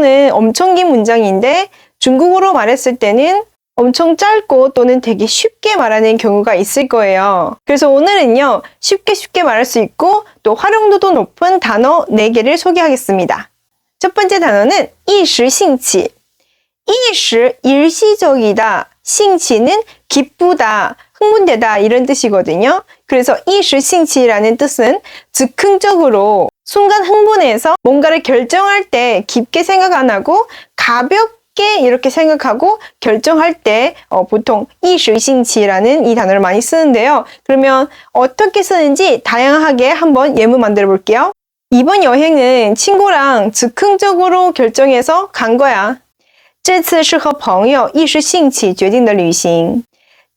보면은 엄청 긴 문장인데 중국어로 말했을 때는 엄청 짧고 또는 되게 쉽게 말하는 경우가 있을 거예요. 그래서 오늘은요, 쉽게 쉽게 말할 수 있고 또 활용도도 높은 단어 4개를 소개하겠습니다. 첫 번째 단어는 일시兴치. 일시, 일시적이다. 싱치는 기쁘다, 흥분되다 이런 뜻이거든요. 그래서 이시兴起라는 뜻은 즉흥적으로 순간 흥분해서 뭔가를 결정할 때 깊게 생각 안 하고 가볍게 이렇게 생각하고 결정할 때 어, 보통 이시兴起라는 이 단어를 많이 쓰는데요. 그러면 어떻게 쓰는지 다양하게 한번 예문 만들어 볼게요. 이번 여행은 친구랑 즉흥적으로 결정해서 간 거야. 这次是和朋友一时兴起决定的旅行。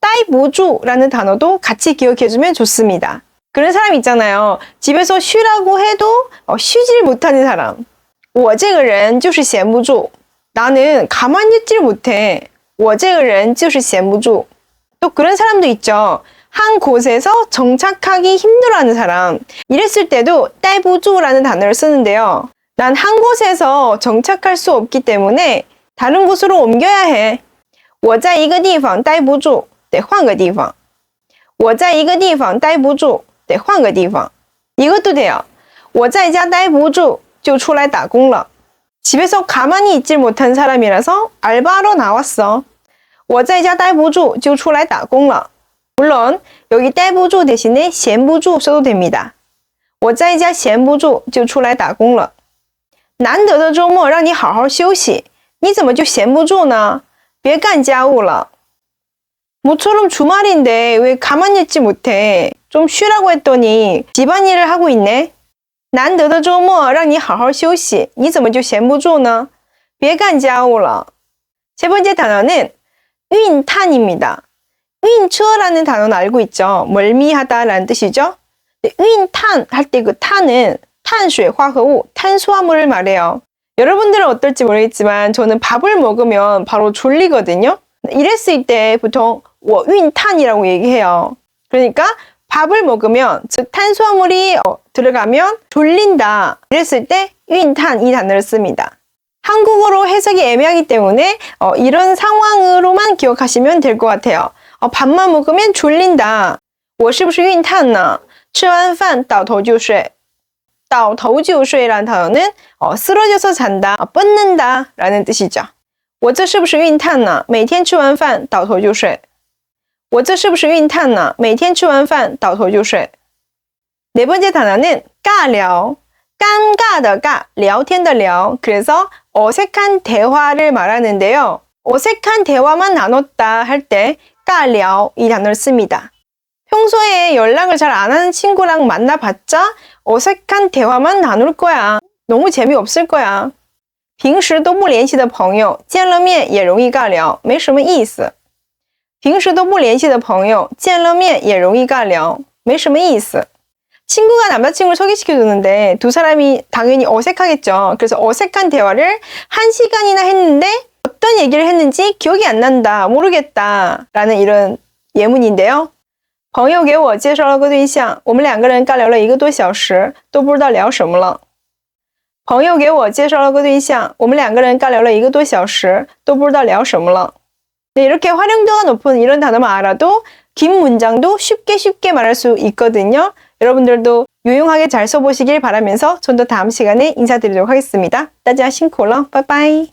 待不住라는 단어도 같이 기억해주면 좋습니다. 그런 사람 있잖아요. 집에서 쉬라고 해도 어, 쉬질 못하는 사람. 我这个人就是闲不住. 나는 가만히 있질 못해. 我这个人就是闲不住. 또 그런 사람도 있죠. 한 곳에서 정착하기 힘들어하는 사람. 이랬을 때도 待不住라는 단어를 쓰는데요. 난 한 곳에서 정착할 수 없기 때문에 다른 곳으로 옮겨야 해. 我在一个地方待不住， 得换个地方。我在一个地方待不住，得换个地方。 이것도 돼요. 我在家待不住，就出来打工了. 집에서 가만히 있질 못한 사람이라서 알바로 나왔어. 我在家待不住，就出来打工了. 물론 여기 待不住 대신에 闲不住 써도 됩니다. 我在家闲不住就出来打工了.难得的周末让你好好休息，你怎么就闲不住呢？别干家务了. 모처럼 주말인데 왜 가만히 있지 못해? 좀 쉬라고 했더니 집안일을 하고 있네. 难得的周末让你好好休息，你怎么就闲不住呢？别干家务了. 세 번째 단어는 윈탄입니다. 윈처라는 단어는 알고 있죠. 멀미하다라는 뜻이죠. 윈탄 할 때 그 탄은 탄수, 화학우, 탄수화물을 말해요. 여러분들은 어떨지 모르겠지만 저는 밥을 먹으면 바로 졸리거든요. 이랬을 때 보통 워 윈탄이라고 얘기해요. 그러니까 밥을 먹으면 즉 탄수화물이 어, 들어가면 졸린다. 이랬을 때 윈탄 이 단어를 씁니다. 한국어로 해석이 애매하기 때문에 어, 이런 상황으로만 기억하시면 될 것 같아요. 어, 밥만 먹으면 졸린다. 我是不是晕碳呢?吃完饭倒头就睡.倒头就睡라는 단어는 어, 쓰러져서 잔다, 어, 뻗는다 라는 뜻이죠. 我这是不是晕碳呢?每天吃完饭倒头就睡. 我这是不是晕碳呢?每天吃完饭倒头就睡. 네 번째 단어는 까려. 깜가의 까, 聊天的聊. 그래서 어색한 대화를 말하는데요. 어색한 대화만 나눴다 할 때 까려 이 단어를 씁니다. 평소에 연락을 잘 안 하는 친구랑 만나봤자 어색한 대화만 나눌 거야. 너무 재미없을 거야. 平时都不联系的朋友见了面也容易尬聊，没什么意思。 平时都不联系的朋友见了面也容易尬聊，没什么意思。 친구가 남자친구를 소개시켜주는데 두 사람이 당연히 어색하겠죠. 그래서 어색한 대화를 한 시간이나 했는데 어떤 얘기를 했는지 기억이 안 난다, 모르겠다 라는 이런 예문인데요. 朋友给我介绍了个对象，我们两个人尬聊了一个多小时，都不知道聊什么了。朋友给我介绍了个对象，我们两个人尬聊了一个多小时，都不知道聊什么了。 네, 이렇게 활용도가 높은 이런 단어만 알아도 긴 문장도 쉽게 쉽게 말할 수 있거든요. 여러분들도 유용하게 잘 써보시길 바라면서 좀더 다음 시간에 인사드리도록 하겠습니다. 따지아 싱콜러, 빠이빠이.